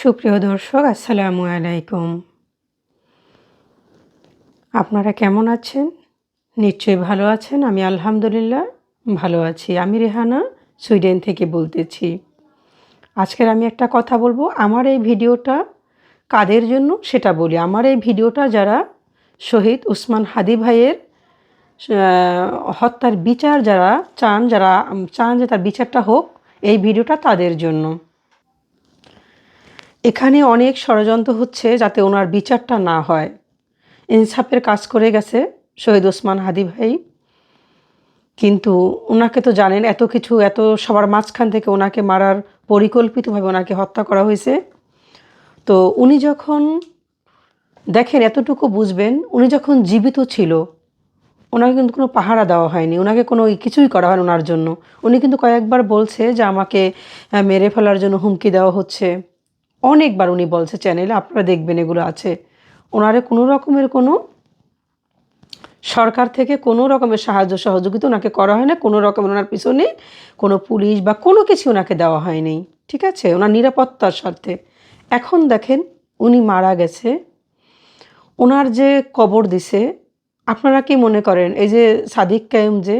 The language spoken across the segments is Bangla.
সুপ্রিয় দর্শক, আসসালামু আলাইকুম। আপনারা কেমন আছেন? নিশ্চয়ই ভালো আছেন, আমি আলহামদুলিল্লাহ ভালো আছি। আমি রেহানা, সুইডেন থেকে বলতেছি। আজকের আমি একটা কথা বলব, আমার এই ভিডিওটা কাদের জন্য সেটা বলি। আমার এই ভিডিওটা যারা শহীদ উসমান হাদি ভাইয়ের হত্যার বিচার যারা চান যারা, চান যে তার বিচারটা হোক, এই ভিডিওটা তাদের জন্য। এখানে অনেক ষড়যন্ত্র হচ্ছে যাতে ওনার বিচারটা না হয়। ইনসাফের কাজ করে গেছে শহীদ ওসমান হাদি ভাই। কিন্তু ওনাকে তো জানেন, এত কিছু, এত সবার মাঝখান থেকে ওনাকে মারার পরিকল্পিতভাবে ওনাকে হত্যা করা হয়েছে। তো উনি যখন দেখেন, এতটুকু বুঝবেন, উনি যখন জীবিত ছিল, ওনাকে কিন্তু কোনো পাহারা দেওয়া হয়নি, ওনাকে কোনো কিছুই করা হয় ওনার জন্য। উনি কিন্তু কয়েকবার বলছে যে আমাকে মেরে ফেলার জন্য হুমকি দেওয়া হচ্ছে। অনেকবার উনি বলছে, চ্যানেলে, আপনারা দেখবেন এগুলো আছে। ওনারে কোনো রকমের কোনো সরকার থেকে কোনো রকমের সাহায্য সহযোগিতা ওনাকে করা হয় না। কোনো রকমের ওনার পিছনে কোনো পুলিশ বা কোনো কিছু ওনাকে দেওয়া হয়নি, ঠিক আছে? ওনার নিরাপত্তার স্বার্থে। এখন দেখেন উনি মারা গেছে। ওনার যে কবর দিছে, আপনারা কি মনে করেন? এই যে সাদিক কায়েম যে,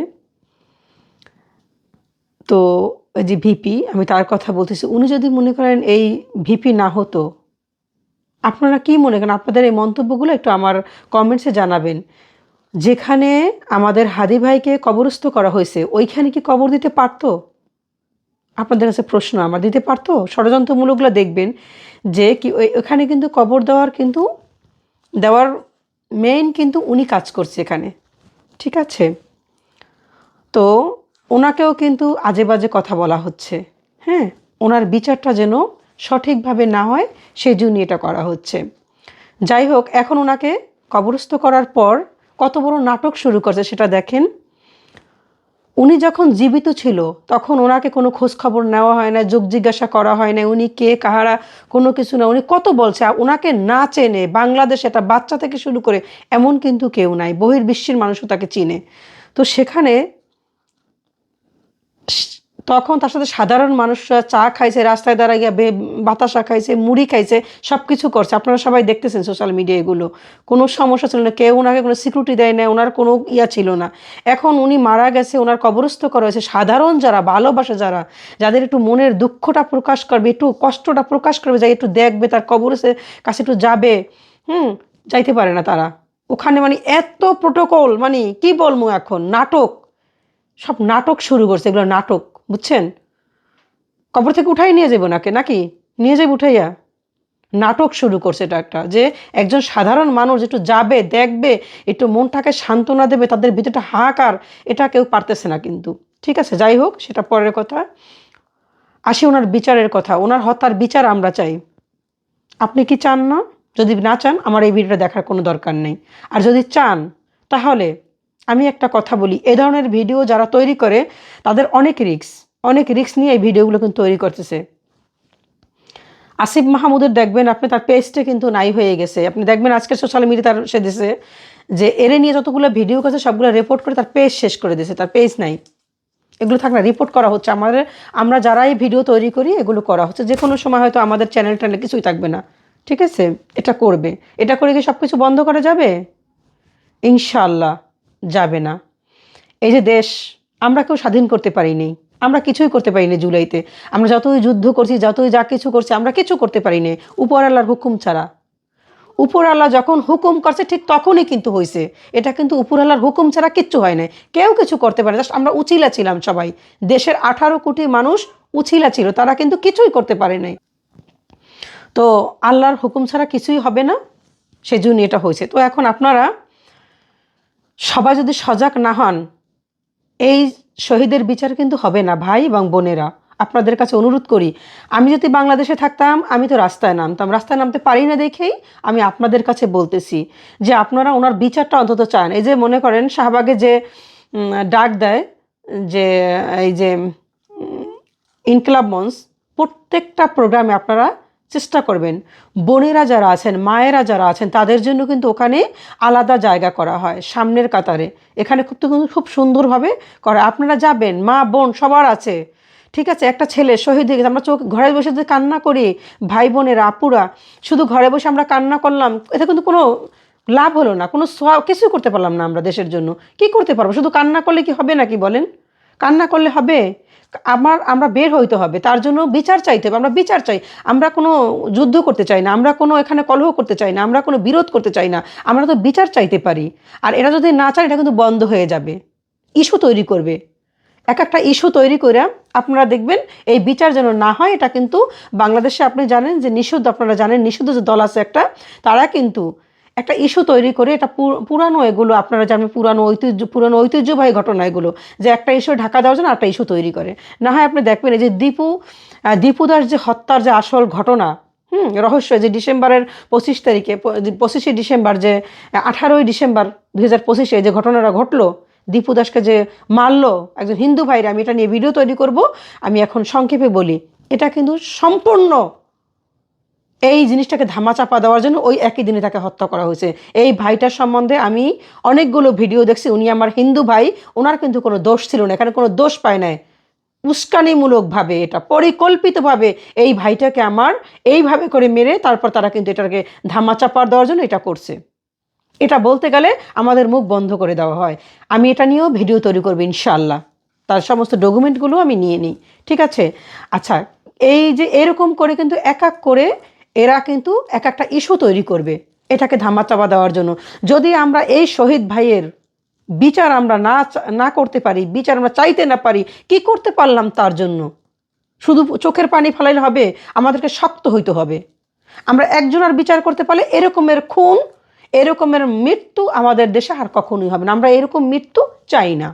তো যে ভিপি আমি তার কথা বলতেছি, উনি যদি মনে করেন এই ভিপি না হতো, আপনারা কি মনে করেন? আপনাদের এই মন্তব্যগুলো একটু আমার কমেন্টসে জানাবেন। যেখানে আমাদের হাদি ভাইকে কবরস্থ করা হয়েছে, ওইখানে কি কবর দিতে পারতো? আপনাদের কাছে প্রশ্ন, আমার দিতে পারতো? ষড়যন্ত্রমূলকগুলো দেখবেন যে কি ওখানে কিন্তু কবর দেওয়ার কিন্তু, দেওয়ার মেইন কিন্তু উনি কাজ করছে এখানে। ঠিক আছে? তো ওনাকেও কিন্তু আজে বাজে কথা বলা হচ্ছে। হ্যাঁ ওনার বিচারটা যেন সঠিকভাবে না হয় সেই জন্য এটা করা হচ্ছে। যাই হোক, এখন ওনাকে কবরস্থ করার পর কত বড় নাটক শুরু করছে সেটা দেখেন। উনি যখন জীবিত ছিল, তখন ওনাকে কোনো খোঁজ খবর নেওয়া হয় না যোগ জিজ্ঞাসা করা হয় না উনি কে, কাহারা, কোনো কিছু না। উনি কত বলছে ওনাকে না চেনে, বাংলাদেশ এটা বাচ্চা থেকে শুরু করে এমন কিন্তু কেউ নাই, বহির্বিশ্বের মানুষও তাকে চিনে। তো সেখানে তখন তার সাথে সাধারণ মানুষরা চা খাইছে, রাস্তায় দাঁড়ায় গিয়ে বাতাসা খাইছে, মুড়ি খাইছে সব কিছু করছে। আপনারা সবাই দেখতেছেন সোশ্যাল মিডিয়া এগুলো। কোনো সমস্যা ছিল না, কেউ ওনাকে কোনো সিকিউরিটি দেয় না ওনার কোনো ইয়া ছিল না। এখন উনি মারা গেছে, ওনার কবরস্থ করা হয়েছে। সাধারণ যারা, ভালোবাসে যারা, যাদের একটু মনের দুঃখটা প্রকাশ করবে, একটু কষ্টটা প্রকাশ করবে, যাই একটু দেখবে, তার কবরের কাছে একটু যাবে, হুম, যাইতে পারে না তারা। ওখানে মানে এত প্রোটোকল মানে কি বলব এখন? নাটক। সব নাটক শুরু করছে, এগুলো নাটক, বুঝছেন? কবর থেকে উঠাই নিয়ে যাব নাকি নাকি? নিয়ে যাব উঠাইয়া? নাটক শুরু করছে এটা একটা, যে একজন সাধারণ মানুষ একটু যাবে, দেখবে, একটু মনটাকে সান্ত্বনা দেবে, তাদের ভিতরটা হাহাকার, এটা কেউ পারতেছে না কিন্তু। ঠিক আছে, যাই হোক, সেটা পরের কথা। আসি ওনার বিচারের কথা, ওনার হত্যার বিচার আমরা চাই। আপনি কি চান না? যদি না চান, আমার এই ভিডিওটা দেখার কোনো দরকার নেই। আর যদি চান, তাহলে আমি একটা কথা বলি, এ ধরনের ভিডিও যারা তৈরি করে, তাদের অনেক রিস্ক অনেক রিস্ক নিয়ে এই ভিডিওগুলো কিন্তু তৈরি করতেছে। আসিফ মাহমুদের দেখবেন, আপনি তার পেজটা কিন্তু নাই হয়ে গেছে। আপনি দেখবেন আজকে সোশ্যাল মিডিয়া তার সে দিছে যে, এরে নিয়ে যতগুলো ভিডিও করছে, সবগুলো রিপোর্ট করে তার পেজ শেষ করে দিয়েছে তার পেজ নাই। এগুলো থাক না রিপোর্ট করা হচ্ছে। আমাদের, আমরা যারাই ভিডিও তৈরি করি, এগুলো করা হচ্ছে। যে কোনো সময় হয়তো আমাদের চ্যানেল ট্যানেল কিছুই থাকবে না। ঠিক আছে? এটা করবে। এটা করে কি সব কিছু বন্ধ করা যাবে? ইনশাল্লাহ যাবে না। এই যে দেশ, আমরা কেউ স্বাধীন করতে পারিনি। আমরা কিছুই করতে পারিনি জুলাইতে। আমরা যতই যুদ্ধ করছি, যতই যা কিছু করছি, আমরা কিছু করতে পারিনি। উপর আল্লাহর হুকুম ছাড়া। উপর আল্লাহ যখন হুকুম করছে, ঠিক তখনই কিন্তু হয়েছে এটা কিন্তু উপর আল্লাহর হুকুম ছাড়া কিচ্ছু হয় না কেউ কিছু করতে পারে জাস্ট আমরা উচিলা ছিলাম সবাই। দেশের আঠারো কোটি মানুষ উচিলা ছিল, তারা কিন্তু কিছুই করতে পারে নাই। তো আল্লাহর হুকুম ছাড়া কিছুই হবে না। সেজন্য এটা হয়েছে তো এখন আপনারা সবাই যদি সজাগ না হন, এই শহীদের বিচার কিন্তু হবে না, ভাই এবং বোনেরা। আপনাদের কাছে অনুরোধ করি, আমি যদি বাংলাদেশে থাকতাম, আমি তো রাস্তায় নামতাম। রাস্তায় নামতে পারি না দেখেই আমি আপনাদের কাছে বলতেছি যে আপনারা ওনার বিচারটা অন্তত চান। এই যে মনে করেন, শাহবাগে যে ডাক দেয়, যে, এই যে ইনকলাব মঞ্চ, প্রত্যেকটা প্রোগ্রামে আপনারা চেষ্টা করবেন। বোনেরা যারা আছেন, মায়েরা যারা আছেন, তাদের জন্য কিন্তু ওখানে আলাদা জায়গা করা হয়, সামনের কাতারে। এখানে খুব কিন্তু খুব সুন্দরভাবে করা। আপনারা যাবেন, মা, বোন সবার আছে। ঠিক আছে, একটা ছেলে শহীদ হয়ে গেছে। আমরা চোখ, ঘরে বসে যদি কান্না করি, ভাই বোনেরা, আপুরা, শুধু ঘরে বসে আমরা কান্না করলাম এতে কিন্তু কোনো লাভ হলো না, কোনো কিছুই করতে পারলাম না আমরা দেশের জন্য। কি করতে পারব? শুধু কান্না করলে কি হবে নাকি বলেন? কান্না করলে হবে, আমার, আমরা বের হইতে হবে, তার জন্য বিচার চাইতে হবে, আমরা বিচার চাই, আমরা কোনো যুদ্ধ করতে চাই না, আমরা কোনো এখানে কলহ করতে চাই না, আমরা কোনো বিরোধ করতে চাই না, আমরা তো বিচার চাইতে পারি, আর এরা যদি না চায়, এটা কিন্তু বন্ধ হয়ে যাবে, ইস্যু তৈরি করবে। এক একটা ইস্যু তৈরি করে আপনারা দেখবেন, এই বিচার যেন না হয়, এটা কিন্তু বাংলাদেশে আপনি জানেন যে নিষিদ্ধ, আপনারা জানেন নিষিদ্ধ যে দল আছে একটা, তারা কিন্তু একটা ইস্যু তৈরি করে এটা পুরানো এগুলো, আপনারা জানেন পুরানো ঐতিহ্য, পুরানো ঐতিহ্যবাহী ঘটনা এগুলো, যে একটা ইস্যু ঢাকা দেওয়ার জন্য একটা ইস্যু তৈরি করে। না হয় আপনি দেখবেন এই যে দীপু দীপু দাস যে হত্যার যে আসল ঘটনা, হুম, রহস্য যে ডিসেম্বরের পঁচিশ তারিখে পঁচিশে ডিসেম্বর যে, আঠারোই ডিসেম্বর দুই হাজার পঁচিশে যে ঘটনাটা ঘটলো, দীপু দাসকে যে মারলো, একজন হিন্দু ভাইরা, আমি এটা নিয়ে ভিডিও তৈরি করব, আমি এখন সংক্ষেপে বলি, এটা কিন্তু সম্পূর্ণ এই জিনিসটাকে ধামাচাপা দেওয়ার জন্য ওই একই দিনে তাকে হত্যা করা হয়েছে। এই ভাইটার সম্বন্ধে আমি অনেকগুলো ভিডিও দেখছি। উনি আমার হিন্দু ভাই ওনার কিন্তু কোনো দোষ ছিল না, এখানে কোনো দোষ পায় নাই। উস্কানিমূলকভাবে এটা, পরিকল্পিতভাবে এই ভাইটাকে আমার এইভাবে করে মেরে তারপর তারা কিন্তু এটাকে ধামাচাপা দেওয়ার জন্য এটা করছে। এটা বলতে গেলে আমাদের মুখ বন্ধ করে দেওয়া হয়। আমি এটা নিয়েও ভিডিও তৈরি করব ইনশাল্লাহ তার সমস্ত ডকুমেন্টগুলো আমি নিয়ে নিই। ঠিক আছে? আচ্ছা এই যে এরকম করে কিন্তু এক এক করে এরা কিন্তু এক একটা ইস্যু তৈরি করবে, এটাকে ধামাচাপা দেওয়ার জন্য। যদি আমরা এই শহীদ ভাইয়ের বিচার আমরা না না করতে পারি, বিচার আমরা চাইতে না পারি, কি করতে পারলাম তার জন্য? শুধু চোখের পানি ফেলাইলে হবে, আমাদেরকে শক্ত হইতে হবে। আমরা একজনের বিচার করতে পারলে এরকমের খুন, এরকমের মৃত্যু আমাদের দেশে আর কখনোই হবে না। আমরা এরকম মৃত্যু চাই না।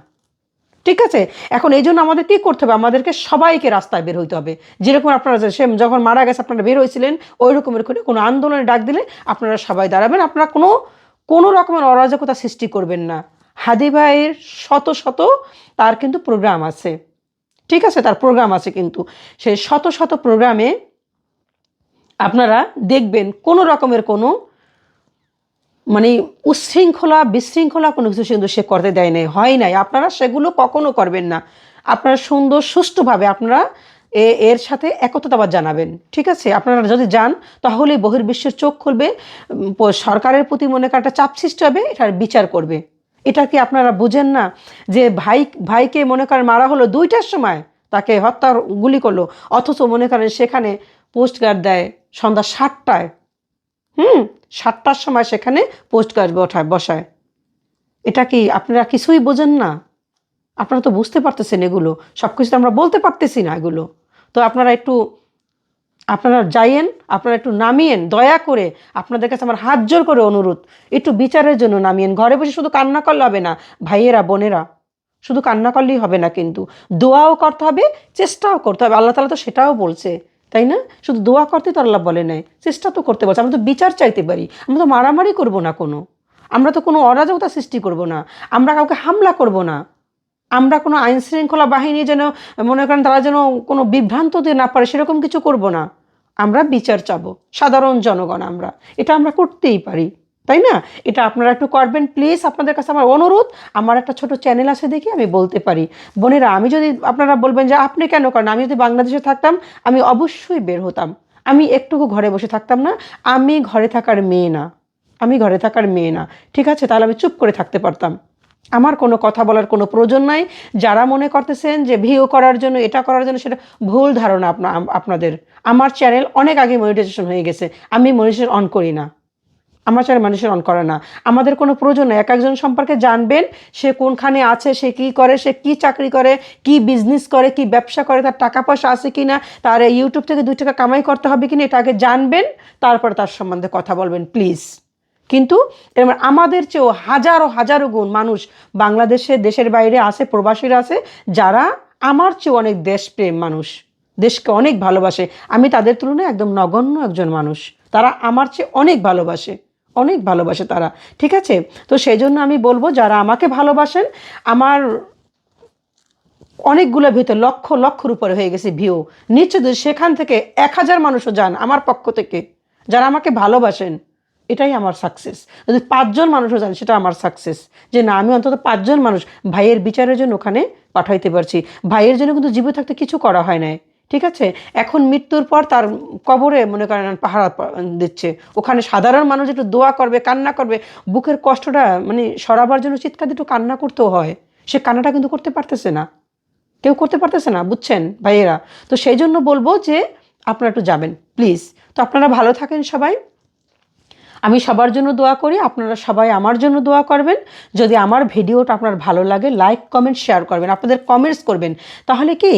ঠিক আছে? এখন এই জন্য আমাদের কী করতে হবে? আমাদেরকে সবাইকে রাস্তায় বের হইতে হবে। যেরকম আপনারা যে সে যখন মারা গেছে, আপনারা বের হয়েছিলেন ওই রকমের করে কোনো আন্দোলনে ডাক দিলে আপনারা সবাই দাঁড়াবেন। আপনারা কোনো কোনো রকমের অরাজকতা সৃষ্টি করবেন না। হাদি ভাইয়ের শত শত তার কিন্তু প্রোগ্রাম আছে। ঠিক আছে? তার প্রোগ্রাম আছে কিন্তু। সেই শত শত প্রোগ্রামে আপনারা দেখবেন কোনো রকমের কোনো মানে উচ্ছৃঙ্খলা বিশৃঙ্খলা কোনো কিছু কিন্তু সে করতে দেয় নাই, হয় নাই। আপনারা সেগুলো কখনো করবেন না। আপনারা সুন্দর, সুষ্ঠুভাবে আপনারা এ- এর সাথে একতাবাদ জানাবেন, ঠিক আছে? আপনারা যদি যান, তাহলে বহির্বিশ্বের চোখ খুলবে সরকারের প্রতি মনে একটা চাপ সৃষ্টি হবে, এটার বিচার করবে। এটা কি আপনারা বুঝেন না যে ভাই, ভাইকে মনে করেন মারা হলো দুইটার সময়, তাকে হত্যার গুলি করল, অথচ মনে করেন সেখানে পোস্ট গার্ড দেয় সন্ধ্যা সাতটায়। হুম? সাতটার সময় সেখানে পোস্ট গার্ড বসায় বসায়। এটা কি আপনারা কিছুই বোঝেন না? আপনারা তো বুঝতে পারতেছেন এগুলো। সব কিছু তো আমরা বলতে পারতেছি না এগুলো। তো আপনারা একটু, আপনারা যাইয়েন, আপনারা একটু নামিয়েন, দয়া করে আপনাদের কাছে আমার হাত জোর করে অনুরোধ। একটু বিচারের জন্য নামিয়েন। ঘরে বসে শুধু কান্না করলে হবে না, ভাইয়েরা, বোনেরা। শুধু কান্না করলেই হবে না কিন্তু। দোয়াও করতে হবে, চেষ্টাও করতে হবে। আল্লাহ তালা তো সেটাও বলছে। তাই না? শুধু দোয়া করতে তো আল্লাহ বলে নাই, চেষ্টা তো করতে পারছি আমরা তো বিচার চাইতে পারি, আমরা তো মারামারি করব না কোনো। আমরা তো কোনো অরাজকতা সৃষ্টি করব না, আমরা কাউকে হামলা করব না। আমরা কোনো আইন শৃঙ্খলা বাহিনী যেন, মনে করেন তারা যেন কোনো বিভ্রান্ত দিয়ে না পারে, সেরকম কিছু করব না। আমরা বিচার চাবো, সাধারণ জনগণ আমরা। এটা আমরা করতেই পারি। তাই না? এটা আপনারা একটু করবেন। প্লিজ আপনাদের কাছে আমার অনুরোধ, আমার একটা ছোট চ্যানেল আছে দেখি আমি বলতে পারি। বোনেরা, আমি যদি, আপনারা বলবেন যে আপনি কেন করেন? আমি যদি বাংলাদেশে থাকতাম, আমি অবশ্যই বের হতাম। আমি একটুকু ঘরে বসে থাকতাম না। আমি ঘরে থাকার মেয়ে না। আমি ঘরে থাকার মেয়ে না। ঠিক আছে? তাহলে আমি চুপ করে থাকতে পারতাম। আমার কোনো কথা বলার কোনো প্রয়োজন নাই। যারা মনে করতেছেন যে ভিও করার জন্য, এটা করার জন্য, সেটা ভুল ধারণা আপনা আপনাদের। আমার চ্যানেল অনেক আগে মনিটাইজেশন হয়ে গেছে। আমি মনিটাইজেশন অন করি না। আমার চ্যানেল মানুষের অন করে না। আমাদের কোনো প্রয়োজন নেই। এক একজন সম্পর্কে জানবেন সে কোনখানে আছে, সে কি করে, সে কি চাকরি করে, কি বিজনেস করে, কি ব্যবসা করে, তার টাকা পয়সা আছে কি না তার ইউটিউব থেকে দুই টাকা কামাই করতে হবে কি না এটা আগে জানবেন, তারপর তার সম্বন্ধে কথা বলবেন প্লিজ কিন্তু এরম আমাদের চেয়েও হাজারো হাজারো গুণ মানুষ বাংলাদেশে, দেশের বাইরে আছে, প্রবাসীরা আছে, যারা আমার চেয়েও অনেক দেশপ্রেম মানুষ, দেশকে অনেক ভালোবাসে। আমি তাদের তুলনায় একদম নগণ্য একজন মানুষ। তারা আমার চেয়ে অনেক ভালোবাসে। অনেক ভালোবাসে তারা, ঠিক আছে? তো সেই জন্য আমি বলব, যারা আমাকে ভালোবাসেন, আমার অনেকগুলো ভিতরে লক্ষ লক্ষর উপরে হয়ে গেছে ভিউ নিশ্চয় সেখান থেকে এক হাজার মানুষও যান আমার পক্ষ থেকে। যারা আমাকে ভালোবাসেন, এটাই আমার সাকসেস যদি পাঁচজন মানুষও যান, সেটা আমার সাকসেস যে না, আমি অন্তত পাঁচজন মানুষ ভাইয়ের বিচারের জন্য ওখানে পাঠাইতে পারছি। ভাইয়ের জন্য কিন্তু জীবিত থাকতে কিছু করা হয় নাই। ঠিক আছে? এখন মৃত্যুর পর তার কবরে মনে করেন পাহারা দিচ্ছে। ওখানে সাধারণ মানুষ একটু দোয়া করবে, কান্না করবে। বুকের কষ্টটা মানে সরাবার জন্য চিৎকার একটু কান্না করতেও হয়। সে কান্নাটা কিন্তু করতে পারতেছে না। কেউ করতে পারতেছে না, বুঝছেন ভাইয়েরা? তো সেই জন্য বলব যে আপনারা একটু যাবেন প্লিজ তো আপনারা ভালো থাকেন সবাই। আমি সবার জন্য দোয়া করি, আপনারা সবাই আমার জন্য দোয়া করবেন। যদি আমার ভিডিওটা আপনার ভালো লাগে লাইক কমেন্ট শেয়ার করবেন। আপনাদের কমেন্টস করবেন। তাহলে কি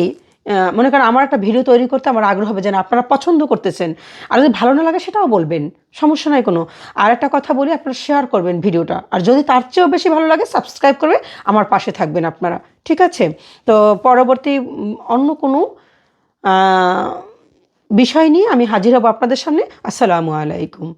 মনে করেন আমার একটা ভিডিও তৈরি করতে আমার আগ্রহ হবে যেন আপনারা পছন্দ করতেছেন। আর যদি ভালো না লাগে সেটাও বলবেন, সমস্যা নাই কোনো। আর একটা কথা বলি, আপনারা শেয়ার করবেন ভিডিওটা। আর যদি তার চেয়েও বেশি ভালো লাগে সাবস্ক্রাইব করবে আমার পাশে থাকবেন আপনারা, ঠিক আছে? তো পরবর্তী অন্য কোনো বিষয় নিয়ে আমি হাজির হব আপনাদের সামনে। আসসালামু আলাইকুম।